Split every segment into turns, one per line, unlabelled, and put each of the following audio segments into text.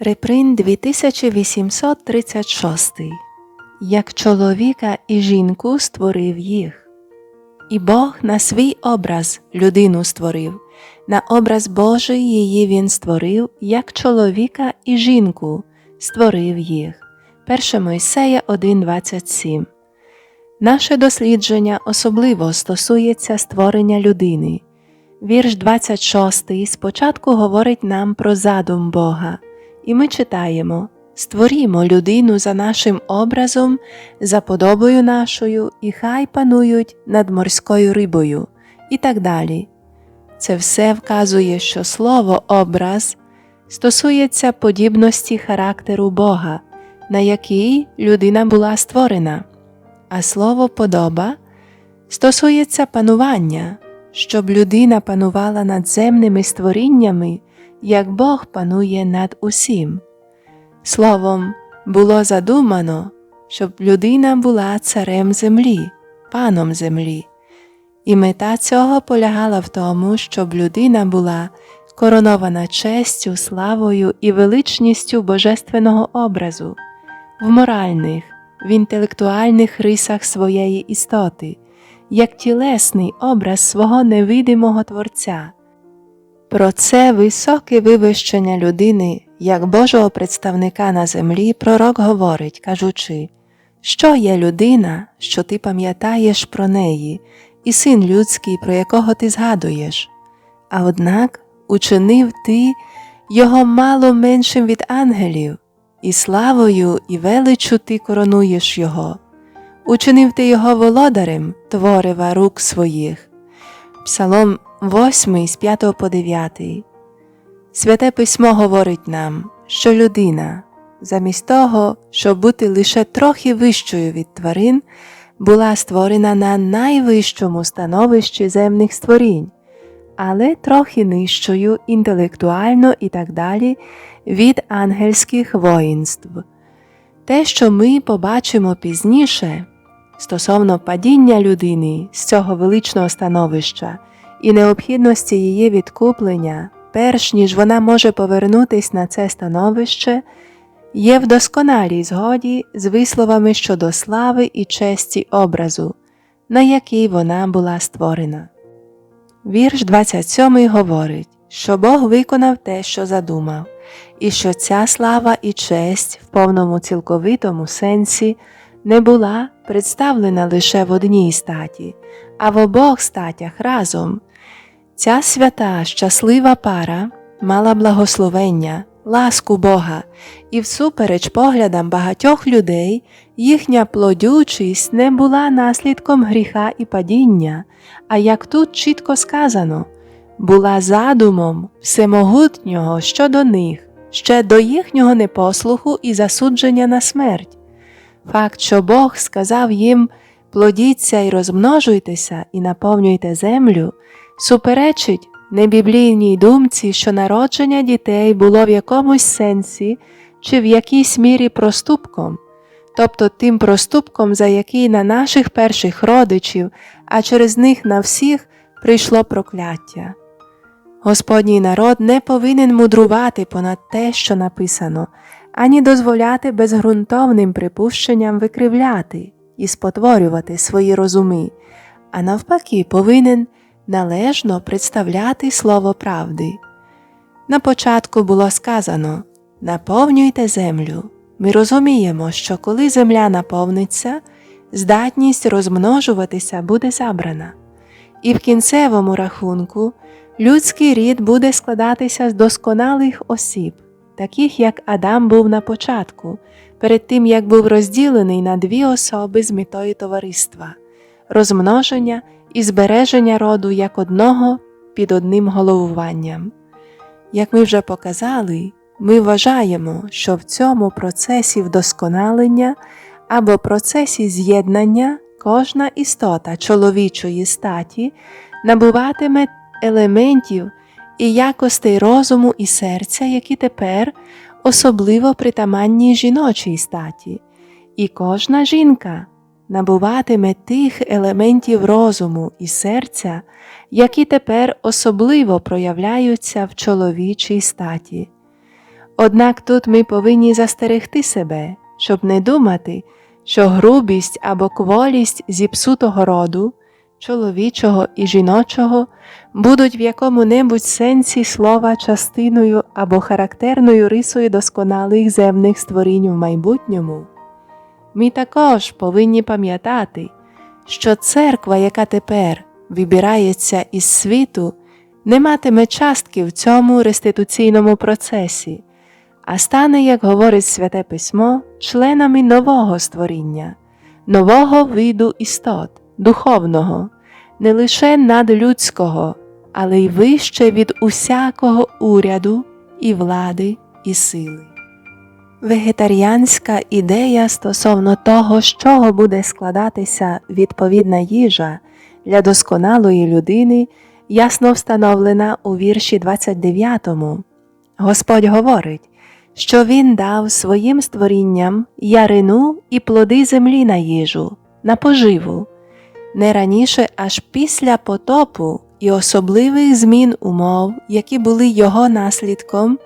Реприн 2836 Як чоловіка і жінку створив їх. І Бог на свій образ людину створив, на образ Божий її він створив, як чоловіка і жінку створив їх. 1 Мойсея 1.27 Наше дослідження особливо стосується створення людини. Вірш 26 спочатку говорить нам про задум Бога, і ми читаємо Створімо людину за нашим образом, за подобою нашою, і хай панують над морською рибою, і так далі. Це все вказує, що слово образ стосується подібності характеру Бога, на який людина була створена, а слово подоба стосується панування щоб людина панувала над земними створіннями, як Бог панує над усім. Словом, було задумано, щоб людина була царем землі, паном землі, і мета цього полягала в тому, щоб людина була коронована честю, славою і величністю божественного образу, в моральних, в інтелектуальних рисах своєї істоти як тілесний образ свого невидимого Творця. Про це високе вивищення людини як Божого представника на землі пророк говорить, кажучи, що є людина, що ти пам'ятаєш про неї, і син людський, про якого ти згадуєш, а однак учинив ти його мало меншим від ангелів, і славою і величу ти коронуєш його учинив ти його володарем творива рук своїх. Псалом 8 з 5 по 9. Святе письмо говорить нам, що людина, замість того, щоб бути лише трохи вищою від тварин, була створена на найвищому становищі земних створінь, але трохи нижчою інтелектуально і так далі від ангельських воїнств. Те, що ми побачимо пізніше, стосовно падіння людини з цього величного становища і необхідності її відкуплення, перш ніж вона може повернутись на це становище, є в досконалій згоді з висловами щодо слави і честі образу, на який вона була створена. Вірш 27 говорить, що Бог виконав те, що задумав, і що ця слава і честь в повному цілковитому сенсі не була представлена лише в одній статі, а в обох статях разом. Ця свята, щаслива пара мала благословення, ласку Бога, і, всупереч поглядам багатьох людей, їхня плодючість не була наслідком гріха і падіння, а як тут чітко сказано, була задумом всемогутнього щодо них, ще до їхнього непослуху і засудження на смерть. Факт, що Бог сказав їм плодіться і розмножуйтеся і наповнюйте землю, суперечить небіблійній думці, що народження дітей було в якомусь сенсі чи в якійсь мірі проступком, тобто тим проступком, за який на наших перших родичів, а через них на всіх прийшло прокляття. Господній народ не повинен мудрувати понад те, що написано ані дозволяти безґрунтовним припущенням викривляти і спотворювати свої розуми, а навпаки, повинен належно представляти слово правди. На початку було сказано наповнюйте землю. Ми розуміємо, що коли земля наповниться, здатність розмножуватися буде забрана, і в кінцевому рахунку людський рід буде складатися з досконалих осіб таких як Адам був на початку, перед тим як був розділений на дві особи з метою товариства, розмноження і збереження роду як одного під одним головуванням. Як ми вже показали, ми вважаємо, що в цьому процесі вдосконалення або процесі з'єднання кожна істота чоловічої статі набуватиме елементів і якостей розуму і серця, які тепер особливо притаманні жіночій статі, і кожна жінка набуватиме тих елементів розуму і серця, які тепер особливо проявляються в чоловічій статі. Однак тут ми повинні застерегти себе, щоб не думати, що грубість або кволість зіпсутого роду, чоловічого і жіночого, будуть в якому-небудь сенсі слова частиною або характерною рисою досконалих земних створінь в майбутньому. Ми також повинні пам'ятати, що церква, яка тепер вибирається із світу, не матиме частки в цьому реституційному процесі, а стане, як говорить Святе Письмо, членами нового створіння, нового виду істот, духовного, не лише надлюдського, але й вище від усякого уряду і влади і сили. Вегетаріанська ідея стосовно того, з чого буде складатися відповідна їжа для досконалої людини, ясно встановлена у вірші 29. Господь говорить, що Він дав своїм створінням ярину і плоди землі на їжу, на поживу, не раніше аж після потопу і особливих змін умов, які були його наслідком,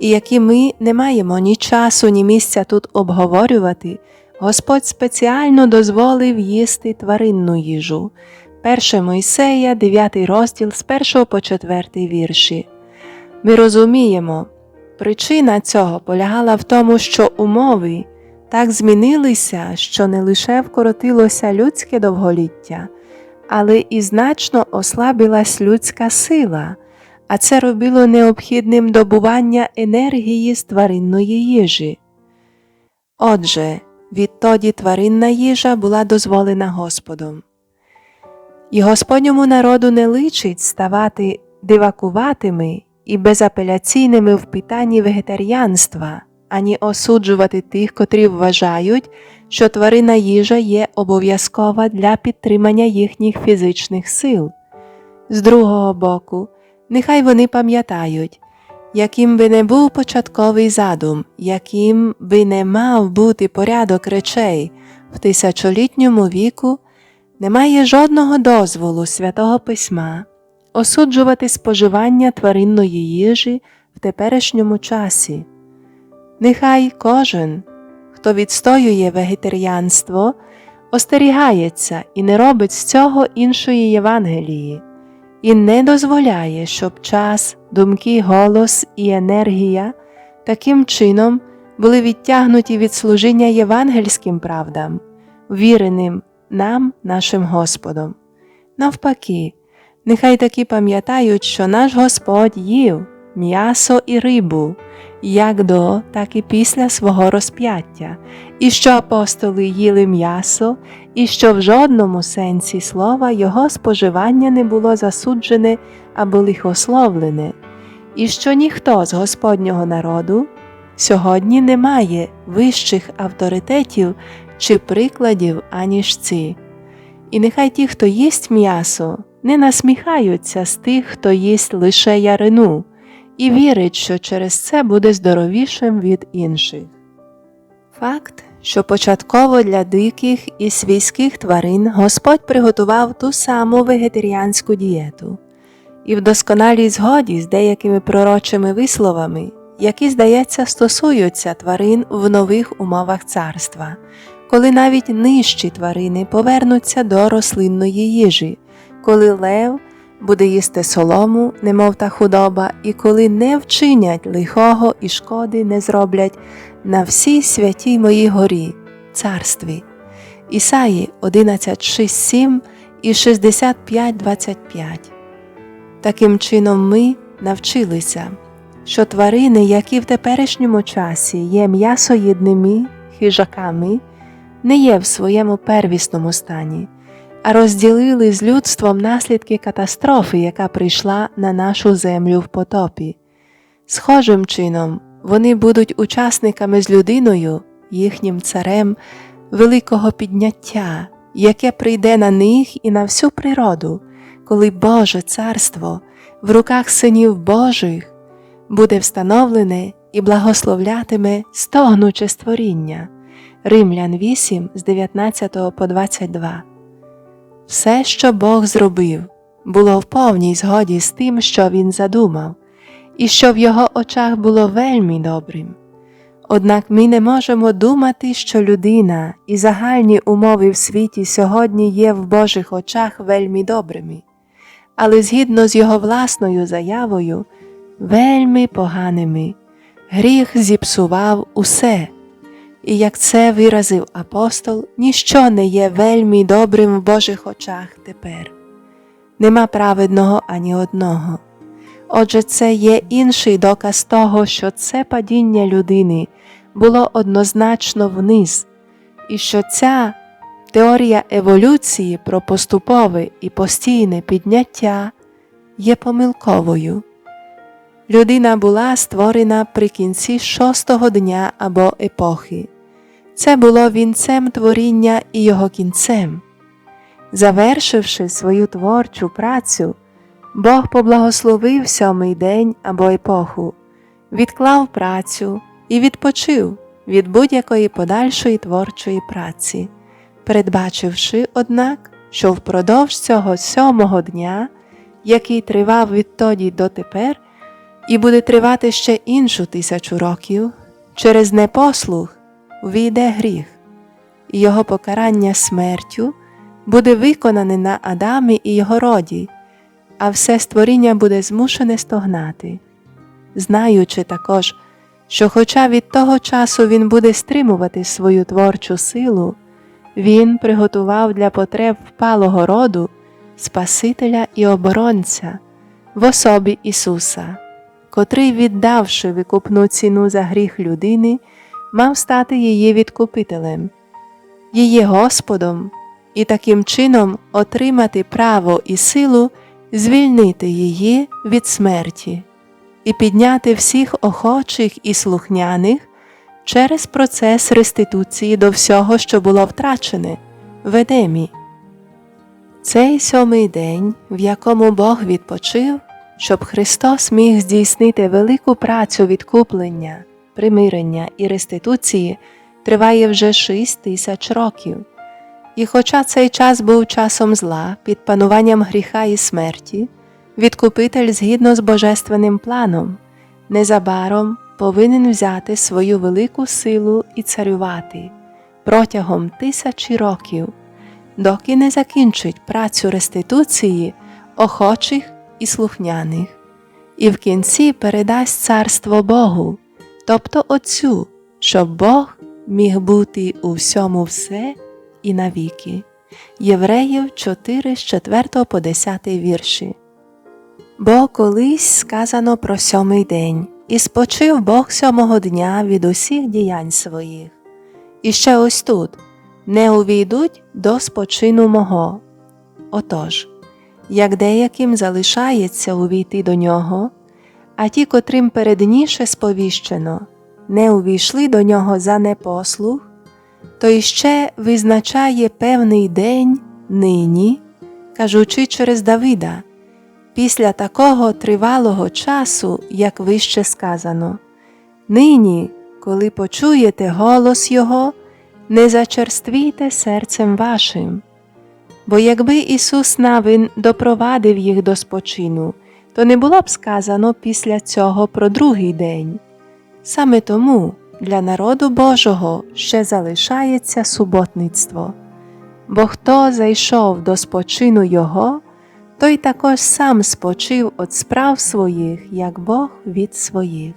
і які ми не маємо ні часу, ні місця тут обговорювати, Господь спеціально дозволив їсти тваринну їжу. 1 Мойсея, 9 розділ з 1 по 4 вірші. Ми розуміємо, причина цього полягала в тому, що умови так змінилися, що не лише вкоротилося людське довголіття, але і значно ослабилась людська сила, а це робило необхідним добування енергії з тваринної їжі. Отже, відтоді тваринна їжа була дозволена Господом. І Господньому народу не личить ставати дивакуватими і безапеляційними в питанні вегетаріанства, ані осуджувати тих, котрі вважають, що тварина їжа є обов'язкова для підтримання їхніх фізичних сил. З другого боку, нехай вони пам'ятають, яким би не був початковий задум, яким би не мав бути порядок речей в тисячолітньому віку, немає жодного дозволу святого Письма осуджувати споживання тваринної їжі в теперішньому часі. Нехай кожен, хто відстоює вегетаріанство, остерігається і не робить з цього іншої Євангелії, і не дозволяє, щоб час, думки, голос і енергія таким чином були відтягнуті від служіння євангельським правдам, віреним нам, нашим Господом. Навпаки, нехай таки пам'ятають, що наш Господь їв м'ясо і рибу, як до, так і після свого розп'яття, і що апостоли їли м'ясо, і що в жодному сенсі слова його споживання не було засуджене або лихословлене, і що ніхто з Господнього народу сьогодні не має вищих авторитетів чи прикладів, аніж ці. І нехай ті, хто їсть м'ясо, не насміхаються з тих, хто їсть лише ярину, і вірить, що через це буде здоровішим від інших. Факт, що початково для диких і свійських тварин Господь приготував ту саму вегетаріанську дієту, і в досконалій згоді з деякими пророчими висловами, які, здається, стосуються тварин в нових умовах царства, коли навіть нижчі тварини повернуться до рослинної їжі, коли лев буде їсти солому, немов та худоба, і коли не вчинять лихого і шкоди не зроблять на всій святій моїй горі, царстві. Ісаї 11.6.7 і 65.25. Таким чином ми навчилися, що тварини, які в теперішньому часі є м'ясоїдними хижаками, не є в своєму первісному стані, розділили з людством наслідки катастрофи, яка прийшла на нашу землю в потопі. Схожим чином, вони будуть учасниками з людиною, їхнім царем, великого підняття, яке прийде на них і на всю природу, коли Боже Царство в руках синів Божих буде встановлене і благословлятиме стогнуче створіння. Римлян 8 з 19 по 22. Все, що Бог зробив, було в повній згоді з тим, що Він задумав, і що в його очах було вельми добрим. Однак ми не можемо думати, що людина і загальні умови в світі сьогодні є в Божих очах вельми добрими, але згідно з його власною заявою, вельми поганими. Гріх зіпсував усе, і як це виразив апостол, ніщо не є вельми добрим в Божих очах тепер. Нема праведного ані одного. Отже, це є інший доказ того, що це падіння людини було однозначно вниз, і що ця теорія еволюції про поступове і постійне підняття є помилковою. Людина була створена при кінці шостого дня або епохи. Це було вінцем творіння і його кінцем. Завершивши свою творчу працю, Бог поблагословив сьомий день або епоху, відклав працю і відпочив від будь-якої подальшої творчої праці, передбачивши, однак, що впродовж цього сьомого дня, який тривав відтоді дотепер, і буде тривати ще іншу тисячу років, через непослух війде гріх, і його покарання смертю буде виконане на Адамі і його роді, а все створіння буде змушене стогнати, знаючи також, що, хоча від того часу він буде стримувати свою творчу силу, він приготував для потреб впалого роду Спасителя і оборонця в особі Ісуса, котрий, віддавши викупну ціну за гріх людини, мав стати її відкупителем, її Господом і таким чином отримати право і силу звільнити її від смерті і підняти всіх охочих і слухняних через процес реституції до всього, що було втрачене в Едемі. Цей сьомий день, в якому Бог відпочив, щоб Христос міг здійснити велику працю відкуплення, примирення і реституції, триває вже шість тисяч років. І хоча цей час був часом зла під пануванням гріха і смерті, відкупитель згідно з божественним планом, незабаром повинен взяти свою велику силу і царювати протягом тисячі років, доки не закінчить працю реституції охочих і слухняних, і в кінці передасть царство Богу, тобто Отцю, щоб Бог міг бути у всьому все і навіки. Євреїв 4 з 4 по 10 вірші. Бо колись сказано про сьомий день, і спочив Бог сьомого дня від усіх діянь своїх. І ще ось тут не увійдуть до спочину мого. Отож, як деяким залишається увійти до нього, а ті, котрим передніше сповіщено, не увійшли до нього за непослух, то іще визначає певний день нині, кажучи через Давида, після такого тривалого часу, як вище сказано, нині, коли почуєте голос Його, не зачерствійте серцем вашим. Бо якби Ісус навин допровадив їх до спочину, то не було б сказано після цього про другий день. Саме тому для народу Божого ще залишається суботництво, бо хто зайшов до спочину Його, той також сам спочив від справ своїх, як Бог від своїх.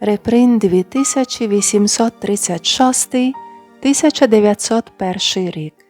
Реприн 2836 1901 рік